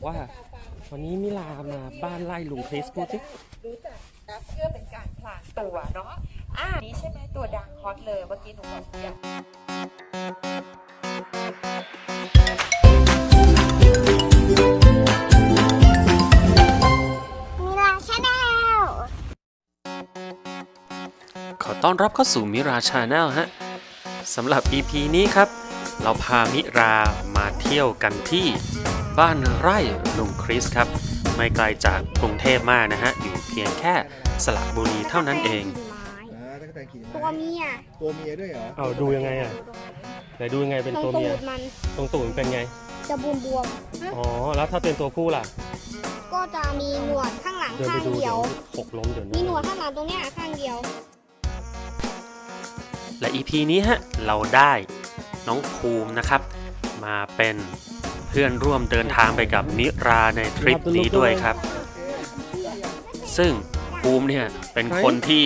บอกว่า วันนี้มิลามาบ้านไล่ลุงคริสพูดสิรู้จักนะเพื่อเป็นการพลางตัวเนาะอ่านี่ใช่ไหมตัวดังฮอตเลยเมื่อกี้หนูบอกอยากมิลาชาแนลขอต้อนรับเข้าสู่มิราชาแนลฮะสำหรับ EP นี้ครับ เราพามิรามาเที่ยวกันที่ บ้านไร่ลุงคริสครับ ไม่ไกลจากกรุงเทพมากนะฮะ อยู่เพียงแค่สระบุรีเท่านั้นเอง อ่าตั้งแต่ขี่ตัวม้าเมียตัวเมียด้วยเหรอเอาดูยังไงอะไหนดูยังไงเป็นตรงตัวตูเมียดมันตรงตูดมันเป็นไง จะบวมบวมอ๋อ แล้วถ้าเป็นตัวผู้ล่ะๆก็จะมีหนวดข้างหลังเดินข้าไปงดูเดีเดี๋ยยววหกล้มเดี๋ยวมีนี้หนวดข้างหลังตรงเนี้ยข้างเดียว และ EP นี้ฮะเราได้น้องภูมินะครับ มาเป็น เพื่อนร่วมเดินทางไปกับมิราในทริปนี้ด้วยครับ ซึ่งภูมิเนี่ยเป็นคนที่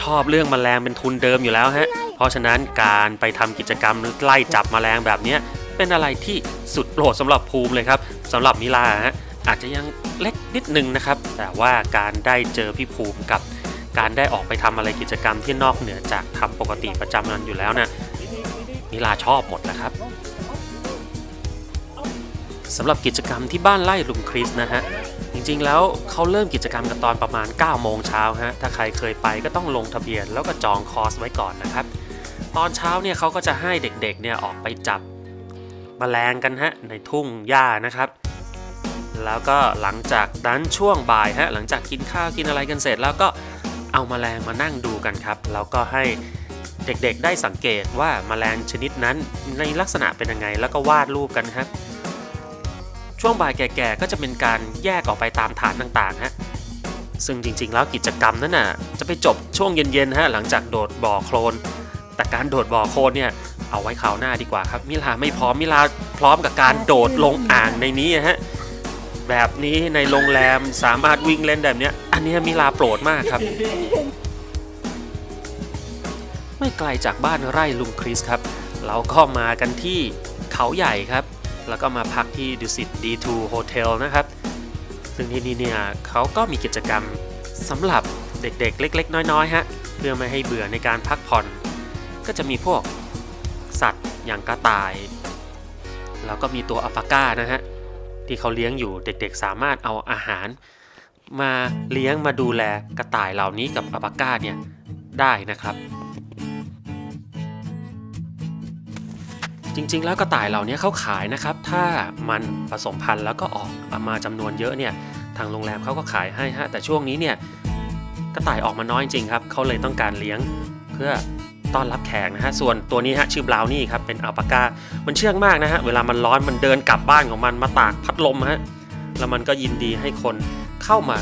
ชอบเรื่องแมลงเป็นทุนเดิมอยู่แล้วฮะ เพราะฉะนั้นการไปทำกิจกรรมไล่จับแมลงแบบนี้เป็นอะไรที่สุดโปรดสำหรับภูมิเลยครับสำหรับมิลาฮะอาจจะยังเล็กนิดนึงนะครับ แต่ว่าการได้เจอพี่ภูมิกับ การได้ออกไปทำอะไรกิจกรรมที่นอกเหนือจากทำปกติประจำนั้นอยู่แล้วน่ะมิลาชอบหมดนะครับ สำหรับกิจกรรมที่บ้านไร่ลุงคริสนะฮะ จริงๆแล้วเขาเริ่มกิจกรรมกันตอนประมาณ 9 โมงเช้าฮะ ถ้าใครเคยไปก็ต้องลงทะเบียนแล้วก็จองคอร์สไว้ก่อนนะครับ ตอนเช้าเนี่ยเขาก็จะให้เด็กๆเนี่ยออกไปจับแมลงกันฮะในทุ่งหญ้านะครับ แล้วก็หลังจากนั้นช่วงบ่ายฮะหลังจากกินข้าวกินอะไรกันเสร็จ แล้วก็เอาแมลงมานั่งดูกันครับ แล้วก็ให้เด็กๆได้สังเกตว่าแมลงชนิดนั้นในลักษณะเป็นยังไง แล้วก็วาดรูปกันครับ ช่วงบ่ายแก่ๆก็จะเป็นการแยกออกไปตามฐานต่างๆฮะซึ่งจริงๆ แล้วกิจกรรมนั้นน่ะจะไปจบช่วงเย็นๆฮะหลังจากโดดบ่อโคลน แต่การโดดบ่อโคลนเนี่ยเอาไว้คราวหน้าดีกว่าครับ มิลาไม่พร้อมมิลาพร้อมกับการโดดลงอ่างในนี้ฮะแบบนี้ในโรงแรมสามารถวิ่งเล่นแบบเนี้ยอันเนี้ยมิลาโปรดมากครับ ไม่ไกลจากบ้านไร่ลุงคริสครับ เราก็มากันที่เขาใหญ่ครับ แล้วก็มาพักที่ดุสิต D2 Hotel นะครับ ซึ่งที่นี่เนี่ยเขาก็มีกิจกรรมสำหรับเด็กๆ เล็ก ๆ น้อยๆฮะเพื่อไม่ให้เบื่อในการพักผ่อน ก็จะมีพวกสัตว์อย่างกระต่าย แล้วก็มีตัวอัลปาก้านะฮะที่เขาเลี้ยงอยู่เด็กๆ สามารถเอาอาหาร มาเลี้ยงมาดูแลกระต่ายเหล่านี้กับอัลปาก้าเนี่ยได้นะครับ จริง ๆ แล้วกระต่ายเหล่านี้เขาขายนะครับ ถ้ามันผสมพันธุ์แล้วก็ออกมาจำนวนเยอะเนี่ยทางโรงแรมเขาก็ขายให้ฮะแต่ช่วงนี้เนี่ยกระต่ายออกมาน้อยจริงครับเขาเลยต้องการเลี้ยงเพื่อต้อนรับแขกนะฮะส่วนตัวนี้ฮะชื่อบราวนี่ครับเป็นอัลปาก้ามันเชื่องมากนะฮะเวลามันร้อนมันเดินกลับบ้านของมันมาตากพัดลมฮะแล้วมันก็ยินดีให้คนเข้ามา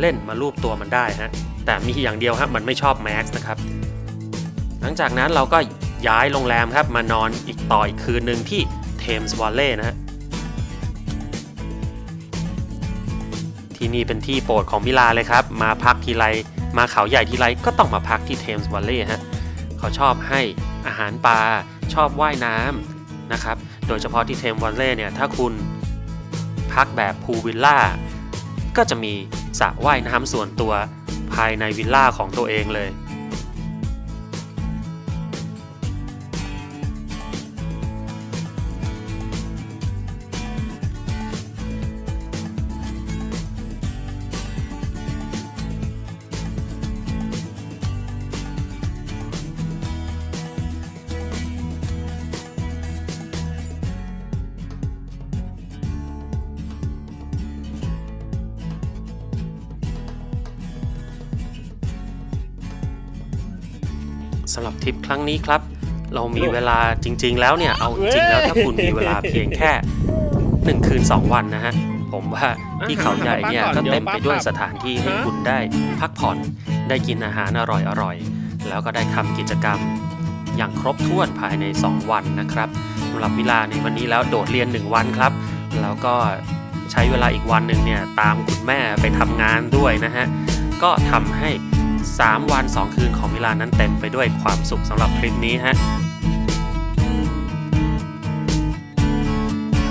เล่นมาลูบตัวมันได้ฮะแต่มีอย่างเดียวฮะมันไม่ชอบแม็กซ์นะครับหลังจากนั้นเราก็ ย้ายโรงแรมครับมานอนอีกต่ออีกคืนหนึ่งที่เทมส์วอลเล่นะฮะที่นี่เป็นที่โปรดของมิลาเลยครับ มาพักทีไรมาเขาใหญ่ทีไรก็ต้องมาพักที่เทมส์วอลเล่ฮะเขาชอบให้อาหารปลาชอบว่ายน้ำนะครับ โดยเฉพาะที่เทมส์วอลเล่เนี่ยถ้าคุณพักแบบพูลวิลล่าก็จะมีสระว่ายน้ำส่วนตัวภายในวิลล่าของตัวเองเลย สำหรับทริปครั้งนี้ครับ เรามีเวลาจริง ๆ แล้วเนี่ยเอาจริงๆแล้วถ้าคุณมีเวลาเพียงแค่ 1 คืน 2 วันนะฮะผมว่าที่เขาใหญ่เนี่ยก็เต็มไปด้วยสถานที่ให้คุณได้พักผ่อนได้กินอาหารอร่อยๆ แล้วก็ได้ทำกิจกรรม อย่างครบถ้วนภายใน 2 วันนะครับสำหรับมิลาในวันนี้แล้วโดดเรียน 1 วันครับ แล้วก็ใช้เวลาอีกวันหนึ่งเนี่ยตามคุณแม่ไปทำงานด้วยนะฮะก็ทำให้ 3 วัน 2 คืนของมิลานนั้นเต็มไปด้วยความสุขสำหรับทริปนี้ฮะ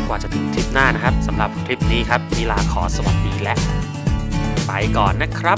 กว่าจะถึงทริปหน้านะครับสำหรับทริปนี้ครับมิลาขอสวัสดีและ ไปก่อนนะครับ